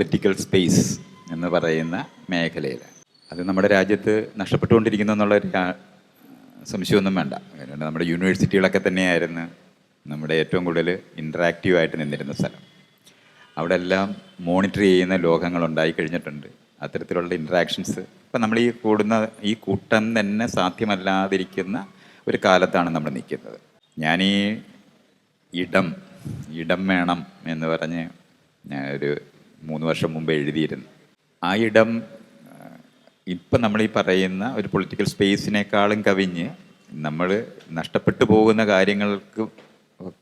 Political space എന്ന് പറയുന്ന മേഖലയിൽ. അത് നമ്മുടെ രാജ്യത്ത് നഷ്ടപ്പെട്ടുകൊണ്ടിരിക്കുന്നു എന്നുള്ളൊരു സംശയമൊന്നും വേണ്ട. കാരണം നമ്മുടെ യൂണിവേഴ്സിറ്റികളൊക്കെ തന്നെയായിരുന്നു നമ്മുടെ ഏറ്റവും കൂടുതൽ ഇൻട്രാക്റ്റീവ് ആയിട്ട് നിന്നിരുന്ന സ്ഥലം. അവിടെ എല്ലാം മോണിറ്റർ ചെയ്യുന്ന ലോകങ്ങൾ ഉണ്ടായി കഴിഞ്ഞിട്ടുണ്ട്. അത്തരത്തിലുള്ള ഇൻട്രാക്ഷൻസ് ഇപ്പം നമ്മൾ ഈ കൂടുന്ന ഈ കൂട്ടം തന്നെ സാധ്യമല്ലാതിരിക്കുന്ന ഒരു കാലത്താണ് നമ്മൾ നിൽക്കുന്നത്. ഈ ഇടം ഇടം വേണം എന്ന് പറഞ്ഞ് ഒരു മൂന്ന് വർഷം മുമ്പ് എഴുതിയിരുന്നു. ആ ഇടം ഇപ്പം നമ്മൾ ഈ പറയുന്ന ഒരു പൊളിറ്റിക്കൽ സ്പേസിനേക്കാളും കവിഞ്ഞ് നമ്മൾ നഷ്ടപ്പെട്ടു പോകുന്ന കാര്യങ്ങൾക്ക്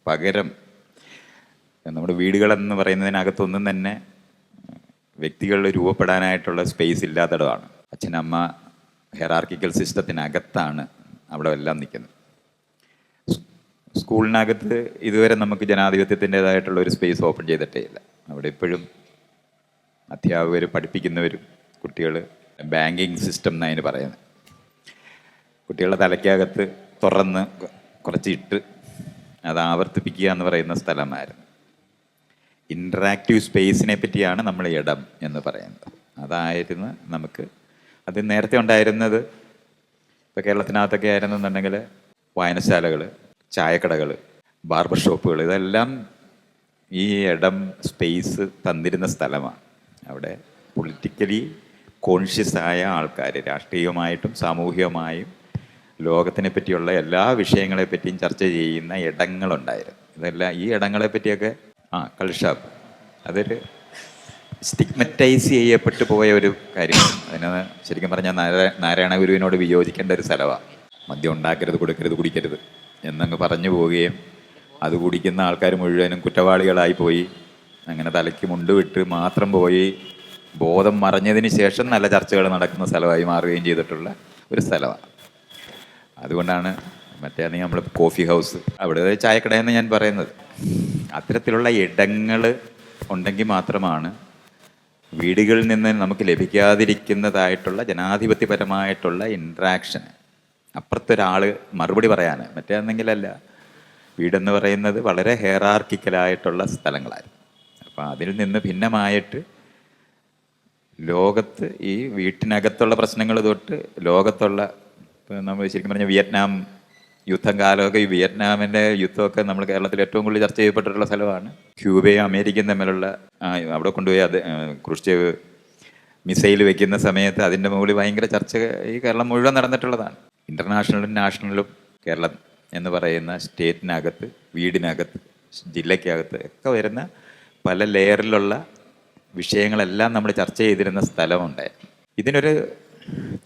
പകരം നമ്മുടെ വീടുകളെന്ന് പറയുന്നതിനകത്തൊന്നും തന്നെ വ്യക്തികളിൽ രൂപപ്പെടാനായിട്ടുള്ള സ്പേസ് ഇല്ലാത്തടമാണ്. അച്ഛനമ്മ ഹെറാർക്കിക്കൽ സിസ്റ്റത്തിനകത്താണ് അവിടെ എല്ലാം നിൽക്കുന്നത്. സ്കൂളിനകത്ത് ഇതുവരെ നമുക്ക് ജനാധിപത്യത്തിന്റെതായിട്ടുള്ള ഒരു സ്പേസ് ഓപ്പൺ ചെയ്തിട്ടേ ഇല്ല. അവിടെ ഇപ്പോഴും അധ്യാപകർ പഠിപ്പിക്കുന്നവരും കുട്ടികൾ ബാങ്കിങ് സിസ്റ്റം എന്നതിന് പറയുന്നത് കുട്ടികളുടെ തലയ്ക്കകത്ത് തുറന്ന് കുറച്ചിട്ട് അത് ആവർത്തിപ്പിക്കുക എന്ന് പറയുന്ന സ്ഥലമായിരുന്നു. ഇൻട്രാക്റ്റീവ് സ്പേസിനെ പറ്റിയാണ് നമ്മൾ ഇടം എന്ന് പറയുന്നത്. അതായിരുന്നു നമുക്ക് അത് നേരത്തെ ഉണ്ടായിരുന്നത്. ഇപ്പോൾ കേരളത്തിനകത്തൊക്കെ ആയിരുന്നെന്നുണ്ടെങ്കിൽ വായനശാലകൾ ചായക്കടകൾ ബാർബർ ഷോപ്പുകൾ ഇതെല്ലാം ഈ ഇടം സ്പേസ് തന്നിരുന്ന സ്ഥലമാണ്. അവിടെ പൊളിറ്റിക്കലി കോൺഷ്യസ് ആയ ആൾക്കാർ രാഷ്ട്രീയമായിട്ടും സാമൂഹികമായും ലോകത്തിനെ പറ്റിയുള്ള എല്ലാ വിഷയങ്ങളെ പറ്റിയും ചർച്ച ചെയ്യുന്ന ഇടങ്ങളുണ്ടായിരുന്നു. ഇതെല്ലാം ഈ ഇടങ്ങളെ പറ്റിയൊക്കെ ആ കൾഷാബ് അതൊരു സ്റ്റിഗ്മറ്റൈസ് ചെയ്യപ്പെട്ടു പോയ ഒരു കാര്യം. അതിന് ശരിക്കും പറഞ്ഞാൽ നാരായ നാരായണ ഗുരുവിനോട് വിയോജിക്കേണ്ട ഒരു സ്ഥലമാണ് മദ്യം ഉണ്ടാക്കരുത് കൊടുക്കരുത് കുടിക്കരുത് എന്നങ്ങ് പറഞ്ഞു പോവുകയും അത് കുടിക്കുന്ന ആൾക്കാർ മുഴുവനും കുറ്റവാളികളായി പോയി. അങ്ങനെ തലയ്ക്ക് മുണ്ട് വിട്ട് മാത്രം പോയി. ബോധം മറഞ്ഞതിന് ശേഷം നല്ല ചർച്ചകൾ നടക്കുന്ന സ്ഥലമായി മാറുകയും ചെയ്തിട്ടുള്ള ഒരു സ്ഥലമാണ്. അതുകൊണ്ടാണ് മറ്റേ നമ്മൾ കോഫി ഹൗസ് അവിടെ ചായക്കടയെന്ന് ഞാൻ പറയുന്നത്. അത്തരത്തിലുള്ള ഇടങ്ങൾ ഉണ്ടെങ്കിൽ മാത്രമാണ് വീടുകളിൽ നിന്ന് നമുക്ക് ലഭിക്കാതിരിക്കുന്നതായിട്ടുള്ള ജനാധിപത്യപരമായിട്ടുള്ള ഇൻട്രാക്ഷൻ അപ്പുറത്തൊരാൾ മറുപടി പറയാൻ മറ്റേന്നെങ്കിലല്ല വീടെന്ന് പറയുന്നത് വളരെ ഹെയറാർക്കിക്കലായിട്ടുള്ള സ്ഥലങ്ങളായിരുന്നു അപ്പോൾ അതിൽ നിന്ന് ഭിന്നമായിട്ട് ലോകത്ത് ഈ വീട്ടിനകത്തുള്ള പ്രശ്നങ്ങൾ തൊട്ട് ലോകത്തുള്ള നമ്മൾ ശരിക്കും പറഞ്ഞാൽ വിയറ്റ്നാം യുദ്ധം കാലമൊക്കെ ഈ വിയറ്റ്നാമിന്റെ യുദ്ധമൊക്കെ നമ്മൾ കേരളത്തിൽ ഏറ്റവും കൂടുതൽ ചർച്ച ചെയ്യപ്പെട്ടിട്ടുള്ള സ്ഥലമാണ്. ക്യൂബയും അമേരിക്കയും തമ്മിലുള്ള അവിടെ കൊണ്ടുപോയി അത് ക്രൂഷ്ചേവ് മിസൈൽ വെക്കുന്ന സമയത്ത് അതിന്റെ മുകളിൽ ഭയങ്കര ചർച്ച ഈ കേരളം മുഴുവൻ നടന്നിട്ടുള്ളതാണ്. ഇന്റർനാഷണലും നാഷണലും കേരളം എന്ന് പറയുന്ന സ്റ്റേറ്റിനകത്ത് വീടിനകത്ത് ജില്ലയ്ക്കകത്ത് ഒക്കെ വരുന്ന പല ലെയറിലുള്ള വിഷയങ്ങളെല്ലാം നമ്മൾ ചർച്ച ചെയ്തിരുന്ന സ്ഥലമുണ്ട്. ഇതിനൊരു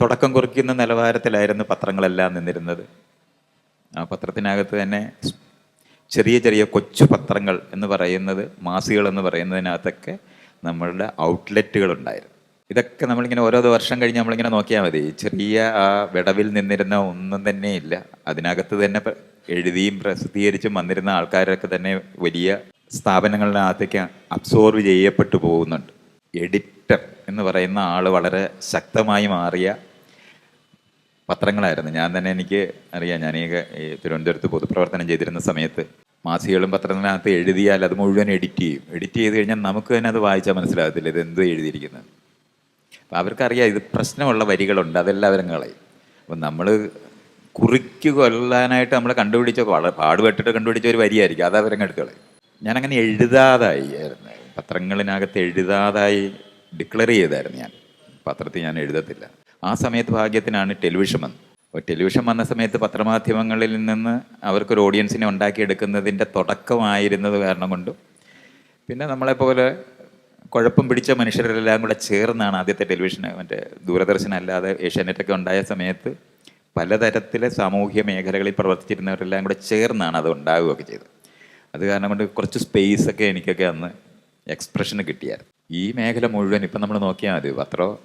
തുടക്കം കുറിക്കുന്ന നിലവാരത്തിലായിരുന്നു പത്രങ്ങളെല്ലാം നിന്നിരുന്നത്. ആ പത്രത്തിനകത്ത് തന്നെ ചെറിയ ചെറിയ കൊച്ചു പത്രങ്ങൾ എന്ന് പറയുന്നത് മാസികൾ എന്ന് പറയുന്നതിനകത്തൊക്കെ നമ്മളുടെ ഔട്ട്ലെറ്റുകൾ ഉണ്ടായിരുന്നു. ഇതൊക്കെ നമ്മളിങ്ങനെ ഓരോ വർഷം കഴിഞ്ഞ് നമ്മളിങ്ങനെ നോക്കിയാൽ മതി. ചെറിയ ആ വിടവിൽ നിന്നിരുന്ന ഒന്നും തന്നെ ഇല്ല. അതിനകത്ത് തന്നെ എഴുതിയും പ്രസിദ്ധീകരിച്ചും വന്നിരുന്ന ആൾക്കാരൊക്കെ തന്നെ വലിയ സ്ഥാപനങ്ങളിനകത്തേക്ക് അബ്സോർവ് ചെയ്യപ്പെട്ടു പോകുന്നുണ്ട്. എഡിറ്റർ എന്ന് പറയുന്ന ആൾ വളരെ ശക്തമായി മാറിയ പത്രങ്ങളായിരുന്നു. ഞാൻ തന്നെ എനിക്ക് അറിയാം. ഞാൻ ഈ തിരുവനന്തപുരത്ത് പൊതുപ്രവർത്തനം ചെയ്തിരുന്ന സമയത്ത് മാസികകളും പത്രത്തിനകത്ത് എഴുതിയാൽ അത് മുഴുവൻ എഡിറ്റ് ചെയ്യും. എഡിറ്റ് ചെയ്ത് കഴിഞ്ഞാൽ നമുക്ക് തന്നെ അത് വായിച്ചാൽ മനസ്സിലാകത്തില്ല. ഇത് എന്ത് എഴുതിയിരിക്കുന്നത്? അപ്പം അവർക്കറിയാം ഇത് പ്രശ്നമുള്ള വരികളുണ്ട്. അതെല്ലാം അവരും കളയും. അപ്പം നമ്മൾ കുറിക്ക് കൊല്ലാനായിട്ട് നമ്മൾ കണ്ടുപിടിച്ച പാടുപെട്ടിട്ട് കണ്ടുപിടിച്ച ഒരു വരിയായിരിക്കും. അത് അവരങ്ങ് എടുത്ത് കളയും. ഞാനങ്ങനെ എഴുതാതായി. ആയിരുന്നു പത്രങ്ങളിനകത്ത് എഴുതാതായി ഡിക്ലെയർ ചെയ്തായിരുന്നു ഞാൻ. പത്രത്തിൽ ഞാൻ എഴുതത്തില്ല. ആ സമയത്ത് ഭാഗ്യത്തിനാണ് ടെലിവിഷൻ വന്നത്. അപ്പോൾ ടെലിവിഷൻ വന്ന സമയത്ത് പത്രമാധ്യമങ്ങളിൽ നിന്ന് അവർക്കൊരു ഓഡിയൻസിനെ ഉണ്ടാക്കിയെടുക്കുന്നതിന്റെ തുടക്കമായിരുന്നത് കാരണം കൊണ്ടും പിന്നെ നമ്മളെപ്പോലെ കുഴപ്പം പിടിച്ച മനുഷ്യരെല്ലാം കൂടെ ചേർന്നാണ് ആദ്യത്തെ ടെലിവിഷൻ മറ്റേ ദൂരദർശൻ അല്ലാതെ ഏഷ്യാനെറ്റൊക്കെ ഉണ്ടായ സമയത്ത് പലതരത്തിലെ സാമൂഹ്യ മേഖലകളിൽ പ്രവർത്തിച്ചിരുന്നവരെല്ലാം കൂടെ ചേർന്നാണ് അത് ഉണ്ടാവുകയൊക്കെ ചെയ്തത്. അത് കാരണം കൊണ്ട് കുറച്ച് സ്പേസ് ഒക്കെ എനിക്കൊക്കെ അന്ന് എക്സ്പ്രഷന് കിട്ടിയായിരുന്നു. ഈ മേഖല മുഴുവൻ ഇപ്പം നമ്മൾ നോക്കിയാൽ മതി. പത്രോ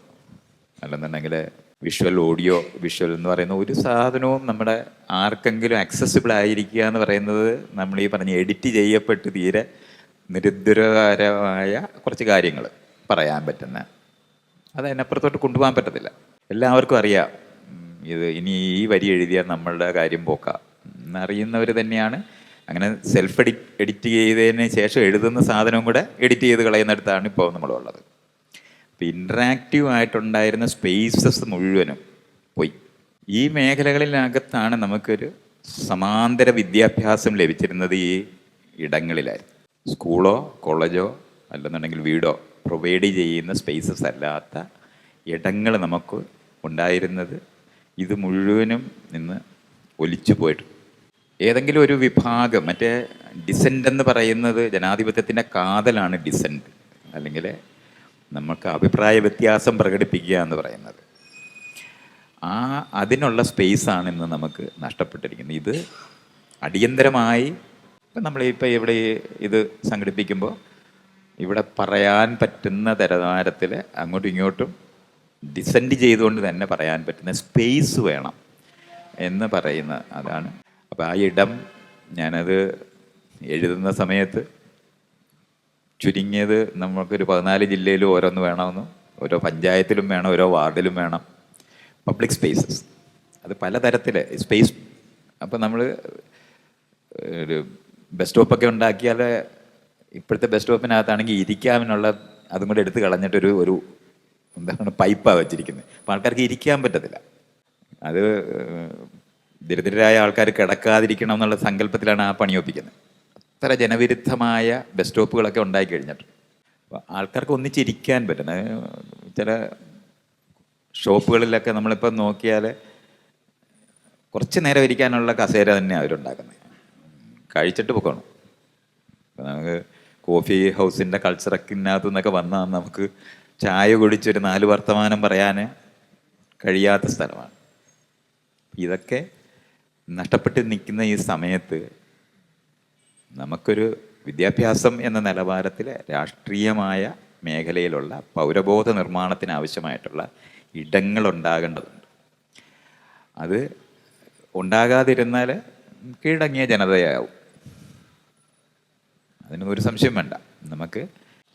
അല്ലെന്നുണ്ടെങ്കിൽ വിഷ്വൽ ഓഡിയോ വിഷ്വൽ എന്ന് പറയുന്ന ഒരു സാധനവും നമ്മുടെ ആർക്കെങ്കിലും അക്സസിബിൾ ആയിരിക്കുക എന്ന് പറയുന്നത് നമ്മൾ ഈ പറഞ്ഞ എഡിറ്റ് ചെയ്യപ്പെട്ട് തീരെ നിരുദ്ധരകരമായ കുറച്ച് കാര്യങ്ങൾ പറയാൻ പറ്റുന്ന. അത് അതിനപ്പുറത്തോട്ട് കൊണ്ടുപോകാൻ പറ്റത്തില്ല. എല്ലാവർക്കും അറിയാം. ഇത് ഇനി ഈ വരി എഴുതിയാൽ നമ്മളുടെ കാര്യം പോക്കാം. എന്നറിയുന്നവർ തന്നെയാണ് അങ്ങനെ സെൽഫ് എഡി എഡിറ്റ് ചെയ്തതിന് ശേഷം എഴുതുന്ന സാധനവും കൂടെ എഡിറ്റ് ചെയ്ത് കളയുന്നിടത്താണ് ഇപ്പോൾ നമ്മളുള്ളത്. അപ്പോൾ ഇൻട്രാക്റ്റീവ് ആയിട്ടുണ്ടായിരുന്ന സ്പേസസ് മുഴുവനും പോയി. ഈ മേഖലകളിനകത്താണ് നമുക്കൊരു സമാന്തര വിദ്യാഭ്യാസം ലഭിച്ചിരുന്നത് ഈ ഇടങ്ങളിലായിരുന്നു. സ്കൂളോ കോളേജോ അല്ലെന്നുണ്ടെങ്കിൽ വീടോ പ്രൊവൈഡ് ചെയ്യുന്ന സ്പേസസ് അല്ലാത്ത ഇടങ്ങൾ നമുക്ക് ഉണ്ടായിരുന്നത് ഇത് മുഴുവനും നിന്ന് ഒലിച്ചു പോയിട്ടുണ്ട്. ഏതെങ്കിലും ഒരു വിഭാഗം മറ്റേ ഡിസെന്റ് എന്ന് പറയുന്നത് ജനാധിപത്യത്തിന്റെ കാതലാണ് ഡിസെന്റ് അല്ലെങ്കിൽ നമുക്ക് അഭിപ്രായ വ്യത്യാസം പ്രകടിപ്പിക്കുക എന്ന് പറയുന്നത്. ആ അതിനുള്ള സ്പേസാണ് ഇന്ന് നമുക്ക് നഷ്ടപ്പെട്ടിരിക്കുന്നത്. ഇത് അടിയന്തരമായി ഇപ്പം നമ്മളിപ്പോൾ ഇവിടെ ഇത് സംഘടിപ്പിക്കുമ്പോൾ ഇവിടെ പറയാൻ പറ്റുന്ന തരതാരത്തിൽ അങ്ങോട്ടും ഇങ്ങോട്ടും ഡിസെൻഡ് ചെയ്തുകൊണ്ട് തന്നെ പറയാൻ പറ്റുന്ന സ്പേസ് വേണം എന്ന് പറയുന്ന അതാണ് അപ്പോൾ ആ ഇടം ഞാനത് എഴുതുന്ന സമയത്ത് ചുരുങ്ങിയത് നമുക്കൊരു പതിനാല് ജില്ലയിലും ഓരോന്ന് വേണമെന്നും ഓരോ പഞ്ചായത്തിലും വേണം ഓരോ വാർഡിലും വേണം. പബ്ലിക് സ്പേസസ് അത് പലതരത്തിൽ സ്പേസ് അപ്പോൾ നമ്മൾ ഒരു ബസ് സ്റ്റോപ്പൊക്കെ ഉണ്ടാക്കിയാൽ ഇപ്പോഴത്തെ ബസ് സ്റ്റോപ്പിനകത്താണെങ്കിൽ ഇരിക്കാമെന്നുള്ള അതും കൂടെ എടുത്ത് കളഞ്ഞിട്ടൊരു ഒരു എന്താണ് പൈപ്പാണ് വെച്ചിരിക്കുന്നത് അപ്പോൾ ആൾക്കാർക്ക് ഇരിക്കാൻ പറ്റത്തില്ല. അത് ദരിദ്രരായ ആൾക്കാർ കിടക്കാതിരിക്കണം എന്നുള്ള സങ്കല്പത്തിലാണ് ആ പണി ഒപ്പിക്കുന്നത്. അത്ര ജനവിരുദ്ധമായ ബസ് സ്റ്റോപ്പുകളൊക്കെ ഉണ്ടായി കഴിഞ്ഞിട്ട്. ആൾക്കാർക്ക് ഒന്നിച്ചിരിക്കാൻ പറ്റുന്ന ചില ഷോപ്പുകളിലൊക്കെ നമ്മളിപ്പോൾ നോക്കിയാൽ കുറച്ച് നേരം ഇരിക്കാനുള്ള കസേര തന്നെ അവരുണ്ടാക്കുന്നത്. കഴിച്ചിട്ട് പൊക്കണം. നമുക്ക് കോഫി ഹൗസിന്റെ കൾച്ചറൊക്കെ ഇതിനകത്തു നിന്നൊക്കെ വന്നാൽ നമുക്ക് ചായ കുടിച്ചൊരു നാല് വർത്തമാനം പറയാൻ കഴിയാത്ത സ്ഥലമാണ്. ഇതൊക്കെ നഷ്ടപ്പെട്ട് നിൽക്കുന്ന ഈ സമയത്ത് നമുക്കൊരു വിദ്യാഭ്യാസം എന്ന നിലവാരത്തിൽ രാഷ്ട്രീയമായ മേഖലയിലുള്ള പൗരബോധ നിർമ്മാണത്തിന് ആവശ്യമായിട്ടുള്ള ഇടങ്ങൾ ഉണ്ടാകേണ്ടതുണ്ട് അത് ഉണ്ടാകാതിരുന്നാൽ കീഴടങ്ങിയ ജനതയാവും. അതിനൊന്നും ഒരു സംശയം വേണ്ട. നമുക്ക്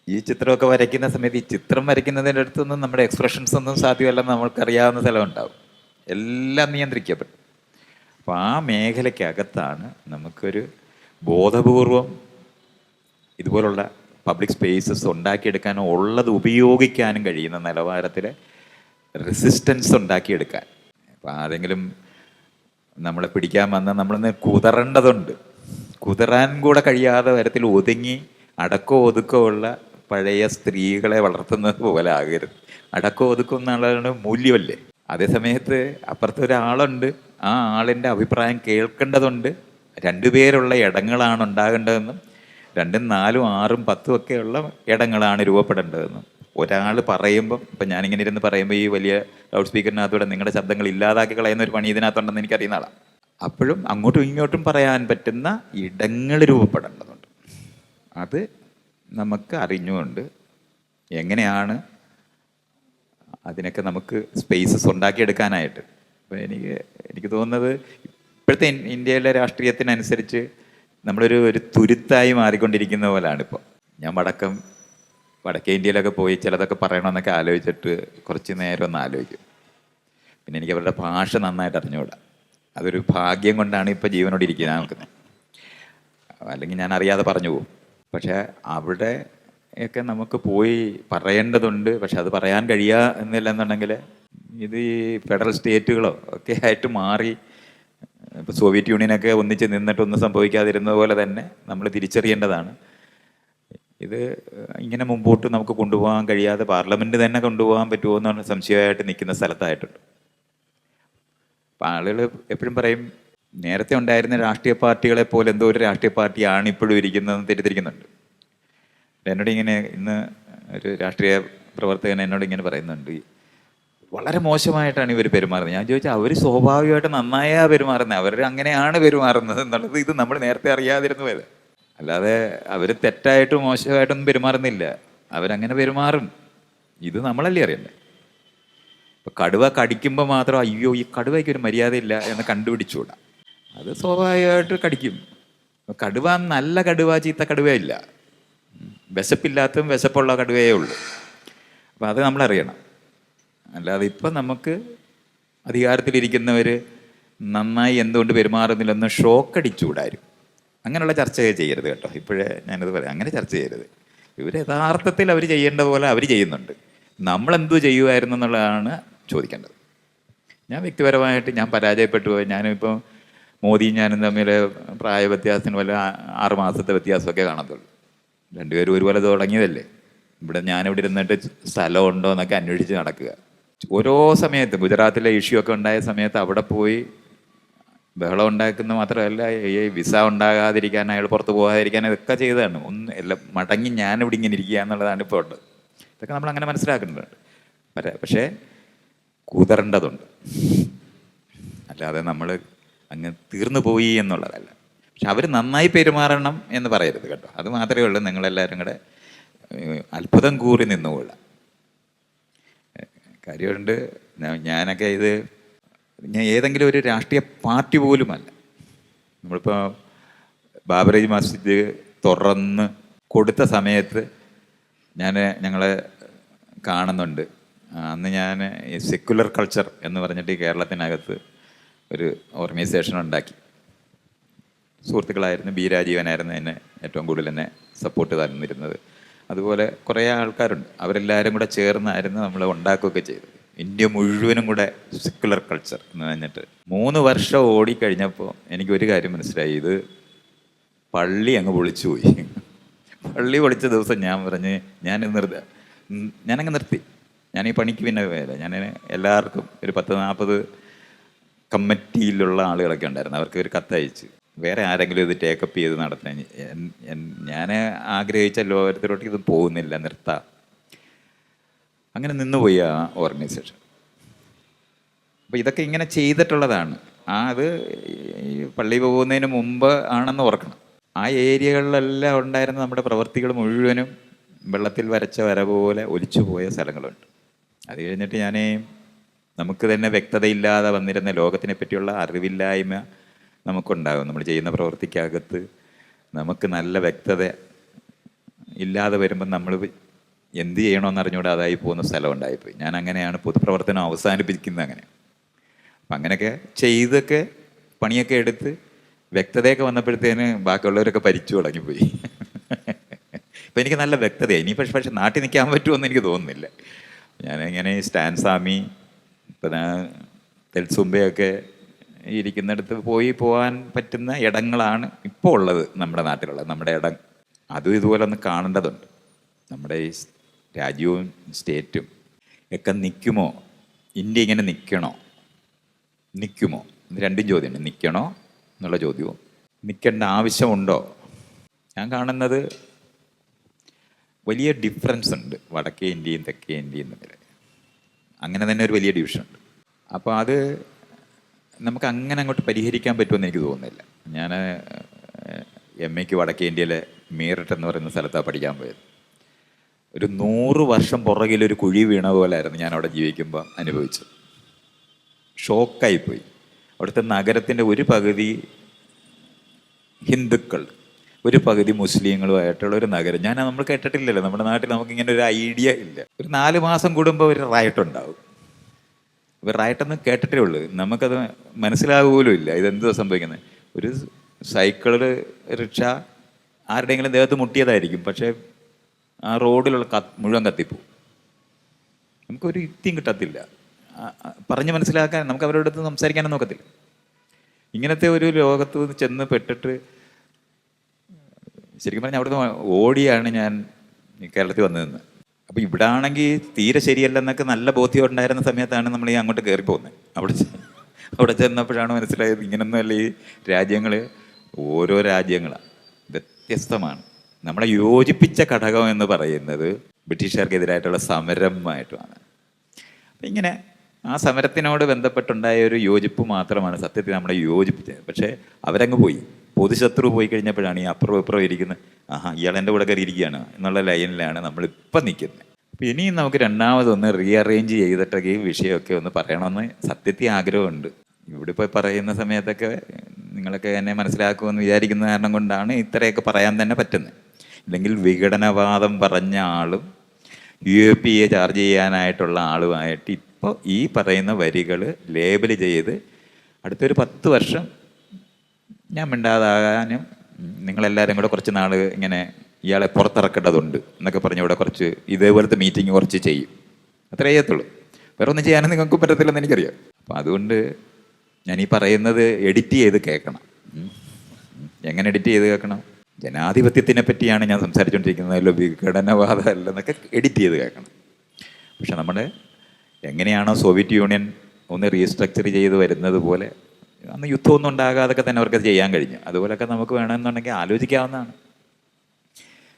ഈ ചിത്രമൊക്കെ വരയ്ക്കുന്ന സമയത്ത് ഈ ചിത്രം വരയ്ക്കുന്നതിന്റെ അടുത്തൊന്നും നമ്മുടെ എക്സ്പ്രഷൻസ് ഒന്നും സാധ്യമല്ലെന്ന് നമ്മൾക്കറിയാവുന്ന സ്ഥലമുണ്ടാവും. എല്ലാം നിയന്ത്രിക്കപ്പെടും. അപ്പോൾ ആ മേഖലയ്ക്കകത്താണ് നമുക്കൊരു ബോധപൂർവം ഇതുപോലുള്ള പബ്ലിക് സ്പേസസ് ഉണ്ടാക്കിയെടുക്കാനോ ഉള്ളത് ഉപയോഗിക്കാനും കഴിയുന്ന നിലവാരത്തിൽ റെസിസ്റ്റൻസ് ഉണ്ടാക്കിയെടുക്കാൻ. അപ്പോൾ ആരെങ്കിലും നമ്മളെ പിടിക്കാൻ വന്നാൽ നമ്മളിന്ന് കുതറേണ്ടതുണ്ട്. കുതറാൻ കൂടെ കഴിയാതെ തരത്തിൽ ഒതുങ്ങി അടക്കോ ഒതുക്കോ ഉള്ള പഴയ സ്ത്രീകളെ വളർത്തുന്നത് പോലെ ആകരുത്. അടക്കോ ഒതുക്കോ എന്നുള്ളതാണ് മൂല്യമല്ലേ? അതേസമയത്ത് അപ്പുറത്ത് ഒരാളുണ്ട്. ആ ആളിന്റെ അഭിപ്രായം കേൾക്കേണ്ടതുണ്ട്. രണ്ടുപേരുള്ള ഇടങ്ങളാണ് ഉണ്ടാകേണ്ടതെന്നും രണ്ടും നാലും ആറും പത്തും ഒക്കെയുള്ള ഇടങ്ങളാണ് രൂപപ്പെടേണ്ടതെന്നും. ഒരാൾ പറയുമ്പം ഇപ്പം ഞാനിങ്ങനെ ഇരുന്ന് പറയുമ്പോൾ ഈ വലിയ ലൗഡ് സ്പീക്കറിനകത്തൂടെ നിങ്ങളുടെ ശബ്ദങ്ങൾ ഇല്ലാതാക്കി കളയുന്ന ഒരു പണി ഇതിനകത്തുണ്ടെന്ന് എനിക്കറിയുന്ന ആളാണ് അപ്പോഴും അങ്ങോട്ടും ഇങ്ങോട്ടും പറയാൻ പറ്റുന്ന ഇടങ്ങൾ രൂപപ്പെടേണ്ടതുണ്ട്. അത് നമുക്ക് അറിഞ്ഞുകൊണ്ട് എങ്ങനെയാണ് അതിനൊക്കെ നമുക്ക് സ്പേസസ് ഉണ്ടാക്കിയെടുക്കാനായിട്ട്. അപ്പോൾ എനിക്ക് എനിക്ക് തോന്നുന്നത് ഇപ്പോഴത്തെ ഇന്ത്യയിലെ രാഷ്ട്രീയത്തിനനുസരിച്ച് നമ്മളൊരു ഒരു തുരുത്തായി മാറിക്കൊണ്ടിരിക്കുന്ന പോലെയാണ് ഇപ്പോൾ ഞാൻ വടക്കം വടക്കേ ഇന്ത്യയിലൊക്കെ പോയി ചിലതൊക്കെ പറയണമെന്നൊക്കെ ആലോചിച്ചിട്ട് കുറച്ച് നേരം ഒന്ന് ആലോചിക്കും. പിന്നെ എനിക്ക് അവരുടെ ഭാഷ നന്നായിട്ട് അറിഞ്ഞുകൂടാ. അതൊരു ഭാഗ്യം കൊണ്ടാണ് ഇപ്പോൾ ജീവനോട് ഇരിക്കുന്നത് നിൽക്കുന്നത് അല്ലെങ്കിൽ ഞാൻ അറിയാതെ പറഞ്ഞു പോകും. പക്ഷേ അവിടെ ഒക്കെ നമുക്ക് പോയി പറയേണ്ടതുണ്ട്. പക്ഷെ അത് പറയാൻ കഴിയുക എന്നില്ല എന്നുണ്ടെങ്കിൽ ഇത് ഈ ഫെഡറൽ സ്റ്റേറ്റുകളോ ഒക്കെ ആയിട്ട് മാറി. ഇപ്പോൾ സോവിയറ്റ് യൂണിയനൊക്കെ ഒന്നിച്ച് നിന്നിട്ടൊന്നും സംഭവിക്കാതിരുന്ന പോലെ തന്നെ നമ്മൾ തിരിച്ചറിയേണ്ടതാണ്. ഇത് ഇങ്ങനെ മുമ്പോട്ട് നമുക്ക് കൊണ്ടുപോകാൻ കഴിയാതെ പാർലമെന്റ് തന്നെ കൊണ്ടുപോകാൻ പറ്റുമോ എന്നാണ് സംശയമായിട്ട് നിൽക്കുന്ന സ്ഥലത്തായിട്ടുണ്ട്. അപ്പം ആളുകൾ എപ്പോഴും പറയും നേരത്തെ ഉണ്ടായിരുന്ന രാഷ്ട്രീയ പാർട്ടികളെ പോലെ എന്തോ ഒരു രാഷ്ട്രീയ പാർട്ടിയാണ് ഇപ്പോഴും ഇരിക്കുന്നതെന്ന് തെറ്റിദ്ധരിക്കുന്നുണ്ട്. എന്നോട് ഇങ്ങനെ ഇന്ന് ഒരു രാഷ്ട്രീയ പ്രവർത്തകൻ എന്നോട് ഇങ്ങനെ പറയുന്നുണ്ട് വളരെ മോശമായിട്ടാണ് ഇവർ പെരുമാറുന്നത്. ഞാൻ ചോദിച്ചാൽ അവർ സ്വാഭാവികമായിട്ട് നന്നായാ പെരുമാറുന്നത് അവർ അങ്ങനെയാണ് പെരുമാറുന്നത് എന്നുള്ളത് ഇത് നമ്മൾ നേരത്തെ അറിയാതിരുന്നു പോയത്. അല്ലാതെ അവർ തെറ്റായിട്ടും മോശമായിട്ടൊന്നും പെരുമാറുന്നില്ല. അവരങ്ങനെ പെരുമാറും. ഇത് നമ്മളല്ലേ അറിയണ്ടേ? ഇപ്പം കടുവ കടിക്കുമ്പോൾ മാത്രം അയ്യോ ഈ കടുവയ്ക്ക് ഒരു മര്യാദയില്ല എന്ന് കണ്ടുപിടിച്ചുകൂടാ. അത് സ്വാഭാവികമായിട്ട് കടിക്കും. കടുവ നല്ല കടുവ ചീത്ത കടുവയില്ല. വിശപ്പില്ലാത്തതും വിശപ്പുള്ള കടുവയേ ഉള്ളൂ. അപ്പം അത് നമ്മളറിയണം. അല്ലാതെ ഇപ്പം നമുക്ക് അധികാരത്തിലിരിക്കുന്നവർ നന്നായി എന്തുകൊണ്ട് പെരുമാറുന്നില്ലെന്ന് ഷോക്ക് അടിച്ചുകൂടാരും അങ്ങനെയുള്ള ചർച്ചകൾ ചെയ്യരുത് കേട്ടോ. ഇപ്പോഴേ ഞാനത് പറയാം. അങ്ങനെ ചർച്ച ചെയ്യരുത്. ഇവർ യഥാർത്ഥത്തിൽ അവർ ചെയ്യേണ്ട പോലെ അവർ ചെയ്യുന്നുണ്ട്. നമ്മളെന്തു ചെയ്യുമായിരുന്നു എന്നുള്ളതാണ് ചോദിക്കേണ്ടത്. ഞാൻ വ്യക്തിപരമായിട്ട് ഞാൻ പരാജയപ്പെട്ടു പോയി. ഞാനിപ്പോൾ മോദിയും ഞാനും തമ്മിൽ പ്രായ വ്യത്യാസത്തിന് വല്ല ആറ് മാസത്തെ വ്യത്യാസമൊക്കെ കാണത്തുള്ളൂ. രണ്ടുപേരും ഒരുപോലെ തുടങ്ങിയതല്ലേ? ഇവിടെ ഞാനിവിടെ ഇരുന്നിട്ട് സ്ഥലമുണ്ടോ എന്നൊക്കെ അന്വേഷിച്ച് നടക്കുക. ഓരോ സമയത്ത്. ഗുജറാത്തിലെ ഇഷ്യൂ ഒക്കെ ഉണ്ടായ സമയത്ത് അവിടെ പോയി ബഹളം ഉണ്ടാക്കുന്ന മാത്രമല്ല ഈ വിസ ഉണ്ടാകാതിരിക്കാൻ അയാൾ പുറത്ത് പോകാതിരിക്കാൻ ഇതൊക്കെ ചെയ്തതാണ്. ഒന്ന് എല്ലാം മടങ്ങി ഞാനിവിടെ ഇങ്ങനെ ഇരിക്കുക എന്നുള്ളതാണ് ഇപ്പോൾ ഉള്ളത്. ഇതൊക്കെ നമ്മൾ അങ്ങനെ മനസ്സിലാക്കുന്നുണ്ട്. പക്ഷേ കുതറേണ്ടതുണ്ട് അല്ലാതെ നമ്മൾ അങ്ങ് തീർന്നു പോയി എന്നുള്ളതല്ല. പക്ഷെ അവർ നന്നായി പെരുമാറണം എന്ന് പറയരുത് കേട്ടോ. അത് മാത്രമേ ഉള്ളൂ നിങ്ങളെല്ലാവരും കൂടെ അത്ഭുതം കൂറി നിന്നുകൊള്ളാം കാര്യമുണ്ട്. ഞാനൊക്കെ ഇത് ഞാൻ ഏതെങ്കിലും ഒരു രാഷ്ട്രീയ പാർട്ടി പോലുമല്ല. നമ്മളിപ്പോൾ ബാബറേജ് മസ്ജിദ് തുറന്ന് കൊടുത്ത സമയത്ത് ഞാൻ ഞങ്ങൾ കാണുന്നുണ്ട്. അന്ന് ഞാൻ സെക്യുലർ കൾച്ചർ എന്ന് പറഞ്ഞിട്ട് കേരളത്തിനകത്ത് ഒരു ഓർഗനൈസേഷൻ ഉണ്ടാക്കി. സുഹൃത്തുക്കളായിരുന്നു ബി രാജീവനായിരുന്നു എന്നെ ഏറ്റവും കൂടുതൽ എന്നെ സപ്പോർട്ട് തന്നിരുന്നത്. അതുപോലെ കുറേ ആൾക്കാരുണ്ട്. അവരെല്ലാവരും കൂടെ ചേർന്നായിരുന്നു നമ്മൾ ഉണ്ടാക്കുകയൊക്കെ ചെയ്തത്. ഇന്ത്യ മുഴുവനും കൂടെ സെക്കുലർ കൾച്ചർ എന്ന് പറഞ്ഞിട്ട്. മൂന്ന് വർഷം ഓടിക്കഴിഞ്ഞപ്പോൾ എനിക്കൊരു കാര്യം മനസ്സിലായി. ഇത് പള്ളി അങ്ങ് പൊളിച്ചു പോയി. പള്ളി പൊളിച്ച ദിവസം ഞാൻ പറഞ്ഞ് ഞാൻ നിർത്ത. ഞാനങ്ങ് നിർത്തി. ഞാൻ ഈ പണിക്ക് പിന്നെ വേല ഞാൻ എല്ലാവർക്കും ഒരു പത്ത് നാൽപ്പത് കമ്മിറ്റിയിലുള്ള ആളുകളൊക്കെ ഉണ്ടായിരുന്നു. അവർക്ക് ഒരു കത്തയച്ച്. വേറെ ആരെങ്കിലും ഇത് ടേക്കപ്പ് ചെയ്ത് നടത്താൻ ഞാൻ ആഗ്രഹിച്ച ലോകത്തിലോട്ട് ഇത് പോകുന്നില്ല നിർത്താം. അങ്ങനെ നിന്നുപോയി ആ ഓർഗനൈസേഷൻ അപ്പോൾ ഇതൊക്കെ ഇങ്ങനെ ചെയ്തിട്ടുള്ളതാണ്. ആ അത് പള്ളി പോകുന്നതിന് മുമ്പ് ആണെന്ന് ഓർക്കണം. ആ ഏരിയകളിലെല്ലാം ഉണ്ടായിരുന്ന നമ്മുടെ പ്രവൃത്തികൾ മുഴുവനും വെള്ളത്തിൽ വരച്ച വര പോലെ ഒലിച്ചു പോയ സ്ഥലങ്ങളുണ്ട്. അത് കഴിഞ്ഞിട്ട് ഞാൻ നമുക്ക് തന്നെ വ്യക്തതയില്ലാതെ വന്നിരുന്ന ലോകത്തിനെ പറ്റിയുള്ള അറിവില്ലായ്മ നമുക്കുണ്ടാകും. നമ്മൾ ചെയ്യുന്ന പ്രവൃത്തിക്കകത്ത് നമുക്ക് നല്ല വ്യക്തത ഇല്ലാതെ വരുമ്പം നമ്മൾ എന്ത് ചെയ്യണമെന്ന് അറിഞ്ഞുകൂടെ അതായി പോകുന്ന സ്ഥലം ഉണ്ടായിപ്പോയി ഞാൻ അങ്ങനെയാണ് പൊതുപ്രവർത്തനം അവസാനിപ്പിക്കുന്നത് അങ്ങനെ. അപ്പം അങ്ങനെയൊക്കെ ചെയ്തൊക്കെ പണിയൊക്കെ എടുത്ത് വ്യക്തതയൊക്കെ വന്നപ്പോഴത്തേന് ബാക്കിയുള്ളവരൊക്കെ പരിച്ചു തുടങ്ങിപ്പോയി. ഇപ്പം എനിക്ക് നല്ല വ്യക്തത ഇനി പക്ഷെ പക്ഷെ നാട്ടിൽ നിൽക്കാൻ പറ്റുമെന്ന് എനിക്ക് തോന്നുന്നില്ല. ഞാനിങ്ങനെ സ്റ്റാൻസാമി ഇപ്പം തെൽസുംബയൊക്കെ ഇരിക്കുന്നിടത്ത് പോയി പോകാൻ പറ്റുന്ന ഇടങ്ങളാണ് ഇപ്പോൾ ഉള്ളത് നമ്മുടെ നാട്ടിലുള്ളത്. നമ്മുടെ ഇടം. അതും ഇതുപോലെ ഒന്ന് കാണേണ്ടതുണ്ട്. നമ്മുടെ ഈ രാജ്യവും സ്റ്റേറ്റും ഒക്കെ നിൽക്കുമോ? ഇന്ത്യ ഇങ്ങനെ നിൽക്കണോ? നിൽക്കുമോ? രണ്ടും ചോദ്യമുണ്ട് നിൽക്കണോ എന്നുള്ള ചോദ്യവും. നിൽക്കേണ്ട ആവശ്യമുണ്ടോ? ഞാൻ കാണുന്നത് വലിയ ഡിഫറൻസ് ഉണ്ട്. വടക്കേ ഇന്ത്യയും തെക്കേ ഇന്ത്യയും തമ്മിൽ അങ്ങനെ തന്നെ ഒരു വലിയ ഡിവിഷൻ ഉണ്ട്. അപ്പോൾ അത് നമുക്ക് അങ്ങനെ അങ്ങോട്ട് പരിഹരിക്കാൻ പറ്റുമെന്ന് എനിക്ക് തോന്നുന്നില്ല. ഞാൻ എം എക്ക് വടക്കേ ഇന്ത്യയിലെ മീററ്റ് എന്ന് പറയുന്ന സ്ഥലത്താണ് പഠിക്കാൻ പോയത്. ഒരു നൂറ് വർഷം പുറകിലൊരു കുഴി വീണ പോലായിരുന്നു ഞാൻ അവിടെ ജീവിക്കുമ്പോൾ അനുഭവിച്ചത്. ഷോക്കായി പോയി. അവിടുത്തെ നഗരത്തിന്റെ ഒരു പകുതി ഹിന്ദുക്കൾ ഒരു പകുതി മുസ്ലിങ്ങളുമായിട്ടുള്ള ഒരു നഗരം. ഞാൻ നമ്മൾ കേട്ടിട്ടില്ലല്ലോ. നമ്മുടെ നാട്ടിൽ നമുക്ക് ഇങ്ങനെ ഒരു ഐഡിയ ഇല്ല. ഒരു നാല് മാസം കൂടുമ്പോൾ ഒരു റയറ്റ് ഉണ്ടാവും. ഇപ്പം ഒന്നും കേട്ടിട്ടേ ഉള്ളൂ. നമുക്കത് മനസ്സിലാകുമല്ലോ ഇല്ല. ഇതെന്തോ സംഭവിക്കുന്നത് ഒരു സൈക്കിൾ റിക്ഷ ആരുടെയെങ്കിലും ദേഹത്ത് മുട്ടിയതായിരിക്കും. പക്ഷേ ആ റോഡിലുള്ള കത്ത് മുഴുവൻ കത്തിപ്പോവും. നമുക്കൊരു യുക്തിയും കിട്ടത്തില്ല. പറഞ്ഞ് മനസ്സിലാക്കാൻ നമുക്ക് അവരുടെ അടുത്ത് സംസാരിക്കാനും നോക്കത്തില്ല ഇങ്ങനത്തെ ഒരു ലോകത്ത് ചെന്ന് പെട്ടിട്ട് ശരിക്കും പറഞ്ഞാൽ അവിടുന്ന് ഓടിയാണ് ഞാൻ കേരളത്തിൽ വന്നു നിന്ന് അപ്പോൾ ഇവിടെ ആണെങ്കിൽ തീരെ ശരിയല്ലെന്നൊക്കെ നല്ല ബോധ്യം ഉണ്ടായിരുന്ന സമയത്താണ് നമ്മൾ ഈ അങ്ങോട്ട് കയറി പോകുന്നത്. അവിടെ അവിടെ ചെന്നപ്പോഴാണ് മനസ്സിലായത് ഇങ്ങനൊന്നുമല്ല ഈ രാജ്യങ്ങൾ ഓരോ രാജ്യങ്ങളാണ് വ്യത്യസ്തമാണ്. നമ്മളെ യോജിപ്പിച്ച ഘടകം എന്ന് പറയുന്നത് ബ്രിട്ടീഷുകാർക്കെതിരായിട്ടുള്ള സമരമായിട്ടുമാണ്. അപ്പം ഇങ്ങനെ ആ സമരത്തിനോട് ബന്ധപ്പെട്ടുണ്ടായ ഒരു യോജിപ്പ് മാത്രമാണ് സത്യത്തിൽ നമ്മളെ യോജിപ്പിച്ചത്. പക്ഷേ അവരങ്ങ് പോയി. പൊതുശത്രു പോയി കഴിഞ്ഞപ്പോഴാണ് ഈ അപ്പുറം ഇപ്പുറം ഇരിക്കുന്നത്. ആഹാ ഇയാൾ എന്റെ കൂടെ കയറി ഇരിക്കുകയാണ്. എന്നുള്ള ലൈനിലാണ് നമ്മളിപ്പം നിൽക്കുന്നത്. അപ്പം ഇനിയും നമുക്ക് രണ്ടാമതൊന്ന് റീഅറേഞ്ച് ചെയ്തിട്ടൊക്കെ ഈ വിഷയമൊക്കെ ഒന്ന് പറയണമെന്ന് സത്യത്തിൽ ആഗ്രഹമുണ്ട്. ഇവിടെ ഇപ്പോൾ പറയുന്ന സമയത്തൊക്കെ നിങ്ങളൊക്കെ എന്നെ മനസ്സിലാക്കുമെന്ന് വിചാരിക്കുന്ന കാരണം കൊണ്ടാണ് ഇത്രയൊക്കെ പറയാൻ തന്നെ പറ്റുന്നത്. ഇല്ലെങ്കിൽ വിഘടനവാദം പറഞ്ഞ ആളും U A P A charge ചെയ്യാനായിട്ടുള്ള ആളുമായിട്ട് ഇപ്പോൾ ഈ പറയുന്ന വരികൾ ലേബൽ ചെയ്ത് അടുത്തൊരു പത്ത് വർഷം ഞാൻ മിണ്ടാതാകാനും നിങ്ങളെല്ലാവരും കൂടെ കുറച്ച് നാൾ ഇങ്ങനെ ഇയാളെ പുറത്തിറക്കേണ്ടതുണ്ട് എന്നൊക്കെ പറഞ്ഞ് ഇവിടെ കുറച്ച് ഇതേപോലത്തെ മീറ്റിംഗ് കുറച്ച് ചെയ്യും. അത്രേ ചെയ്യത്തുള്ളൂ. വേറെ ഒന്നും ചെയ്യാനും നിങ്ങൾക്കും പറ്റത്തില്ലെന്ന് എനിക്കറിയാം. അപ്പം അതുകൊണ്ട് ഞാൻ ഈ പറയുന്നത് എഡിറ്റ് ചെയ്ത് കേൾക്കണം. എങ്ങനെ എഡിറ്റ് ചെയ്ത് കേൾക്കണം? ജനാധിപത്യത്തിനെ പറ്റിയാണ് ഞാൻ സംസാരിച്ചുകൊണ്ടിരിക്കുന്നത് വിഘടനവാദം അല്ലെന്നൊക്കെ എഡിറ്റ് ചെയ്ത് കേൾക്കണം. പക്ഷെ നമ്മൾ എങ്ങനെയാണോ സോവിയറ്റ് യൂണിയൻ ഒന്ന് റീസ്ട്രക്ചർ ചെയ്ത് വരുന്നത് പോലെ അന്ന് യുദ്ധമൊന്നും ഉണ്ടാകാതൊക്കെ തന്നെ അവർക്ക് ചെയ്യാൻ കഴിഞ്ഞു. അതുപോലൊക്കെ നമുക്ക് വേണമെന്നുണ്ടെങ്കിൽ ആലോചിക്കാവുന്നതാണ്.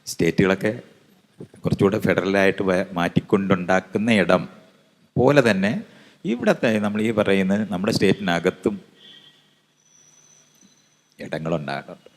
സ്റ്റേറ്റുകളൊക്കെ കുറച്ചുകൂടെ ഫെഡറലായിട്ട് മാറ്റിക്കൊണ്ടുണ്ടാക്കുന്ന ഇടം പോലെ തന്നെ ഇവിടത്തെ നമ്മൾ ഈ പറയുന്ന നമ്മുടെ സ്റ്റേറ്റിനകത്തും ഇടങ്ങളുണ്ടാകുന്നുണ്ട്